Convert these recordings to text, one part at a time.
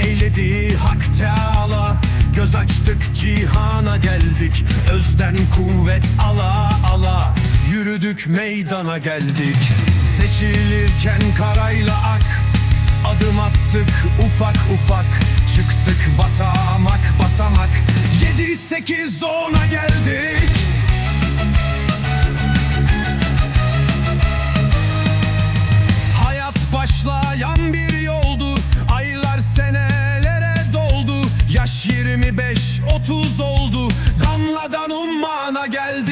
Eyledi hak teala Göz açtık cihana geldik Özden kuvvet ala ala Yürüdük meydana geldik. Seçilirken karayla ak Adım attık ufak ufak. Çıktık basamak basamak. Yedi sekiz ona geldik. Hayat başlayan bir yoldu Aylar senelere doldu. Yaş 25-30 oldu Damladan ummana geldik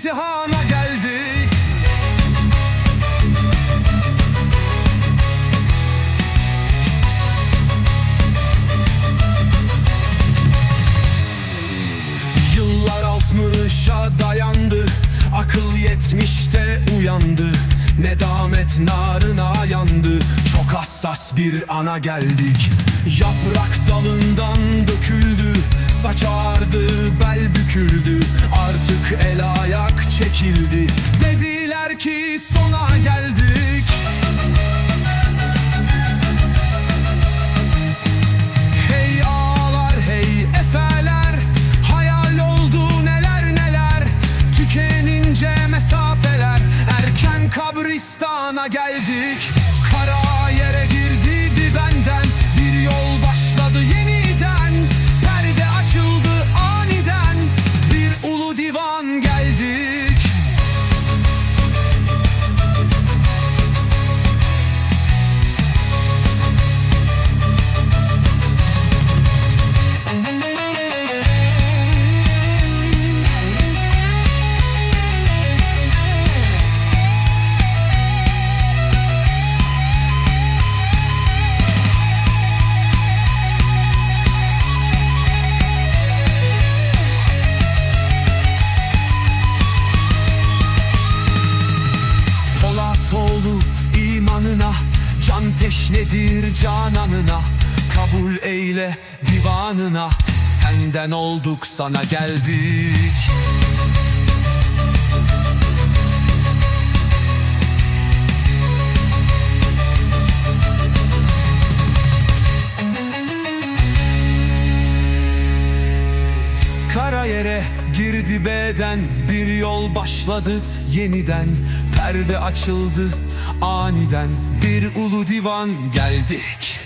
imtihana geldik. Yıllar altmışa dayandı Akıl yetmişte uyandı. Nedamet narına yandı Çok hassas bir ana geldik. Yaprak dalından döküldü Saç ağardı, bel büküldü Artık el ayak çekildi. Dediler ki sona geldik. Hey ağalar hey efeler Hayal oldu neler neler. Tükenince mesafeler Erken kabristana geldik. Kara yere girdi benden cananına Kabul eyle divanına. Senden olduk sana geldik. Kara yere girdi beden Bir yol başladı yeniden. Perde açıldı aniden Bir ulu divan geldik